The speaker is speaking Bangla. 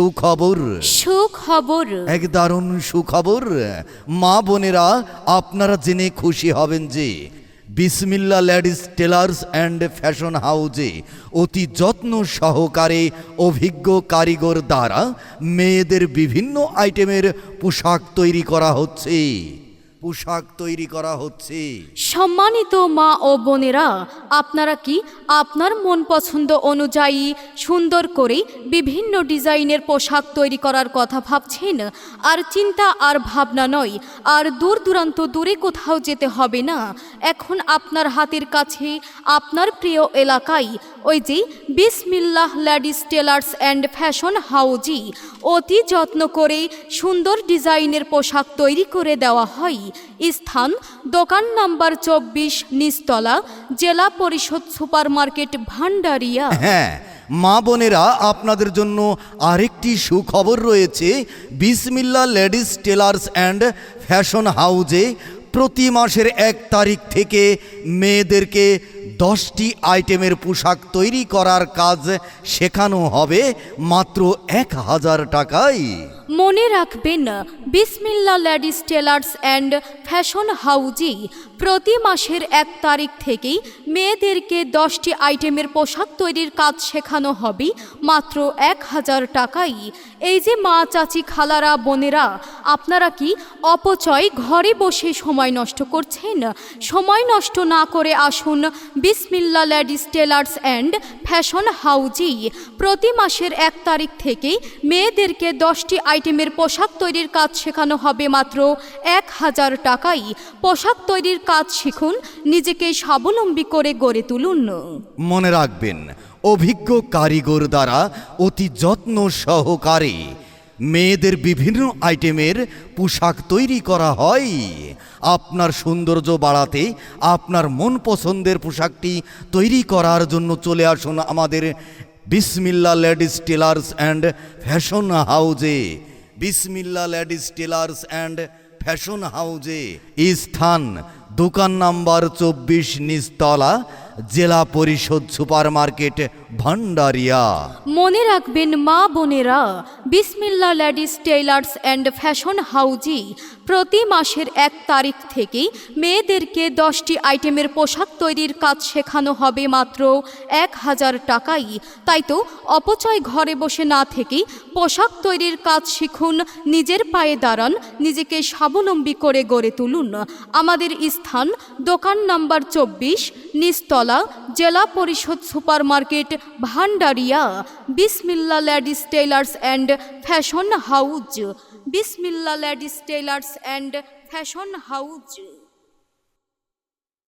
সুখবর। সুখবর। এক দারুণ সুখবর। মা বোনেরা আপনারা জেনে খুশি হবেন যে বিসমিল্লা লেডিস টেলার্স অ্যান্ড ফ্যাশন হাউজে অতি যত্ন সহকারে অভিজ্ঞ কারিগর দ্বারা মেয়েদের বিভিন্ন আইটেমের পোশাক তৈরি করা হচ্ছে। পোশাক তৈরি করা হচ্ছে। সম্মানিত মা ও বোনেরা আপনারা কি আপনার মন পছন্দ অনুযায়ী সুন্দর করে বিভিন্ন ডিজাইনের পোশাক তৈরি করার কথা ভাবছেন? আর চিন্তা আর ভাবনা নয়, আর দূর দূরান্ত দূরে কোথাও যেতে হবে না। এখন আপনার হাতের কাছে আপনার প্রিয় এলাকায় ওই যে Bismillah ladies tailors and fashion হাউজি অতি যত্ন করে সুন্দর ডিজাইনের পোশাক তৈরি করে দেওয়া হয়। স্থান দোকান নাম্বার চব্বিশ নিচতলা, জেলা পরিষদ সুপার মার্কেট ভান্ডারিয়া হ্যাঁ মা বোনেরা, আপনাদের জন্য আরেকটি সুখবর রয়েছে। বিসমিল্লা লেডিস টেলার্স অ্যান্ড ফ্যাশন হাউজে প্রতি মাসের এক তারিখ থেকে মেয়েদেরকে দশটি আইটেমের পোশাক তৈরি করার কাজ শেখানো হবে মাত্র এক হাজার টাকায়। মনে রাখবেন, Bismillah ladies tailors and fashion হাউজি প্রতি মাসের এক তারিখ থেকেই মেয়েদেরকে দশটি আইটেমের পোশাক তৈরির কাজ শেখানো হবে, মাত্র এক হাজার টাকাই। এই যে মা, চাচি, খালারা, বোনেরা, আপনারা কি অপচয় ঘরে বসে সময় নষ্ট করছেন? সময় নষ্ট না করে আসুন, Bismillah ladies tailors and fashion হাউজি প্রতি মাসের এক তারিখ থেকেই মেয়েদেরকে দশটি আইটেমের পোশাক তৈরির কাজ শেখানো হবে মাত্র এক হাজার টাকাই। পোশাক তৈরির কাজ শিখুন, নিজেকে স্বাবলম্বী করে গড়ে তুলুন। মনে রাখবেন, অভিজ্ঞ কারিগর দ্বারা অতি যত্ন সহকারে মেয়েদের বিভিন্ন আইটেমের পোশাক তৈরি করা হয়। আপনার সৌন্দর্য বাড়াতে আপনার মন পছন্দের পোশাকটি তৈরি করার জন্য চলে আসুন আমাদের বিসমিল্লা লেডিস টেলার্স অ্যান্ড ফ্যাশন হাউজে। বিসমিল্লা লেডিস টেলার্স অ্যান্ড ফ্যাশন হাউজে স্থান দোকান নাম্বার চব্বিশ নিস্তলা জেলা পরিষদ সুপার মার্কেট ভান্ডারিয়া মনে রাখবেন মা বোনেরা, Bismillah ladies tailors and fashion হাউজি প্রতি মাসের এক তারিখ থেকেই মেয়েদেরকে দশটি আইটেমের পোশাক তৈরির কাজ শেখানো হবে মাত্র এক হাজার টাকাই। তাই তো অপচয় ঘরে বসে না থেকেই পোশাক তৈরির কাজ শিখুন, নিজের পায়ে দাঁড়ান, নিজেকে স্বাবলম্বী করে গড়ে তুলুন। আমাদের স্থান দোকান নাম্বার চব্বিশ, নিচতলা, জেলা পরিষদ supermarket Bhandaria Bismillah ladies tailors and fashion house Bismillah ladies tailors and fashion house.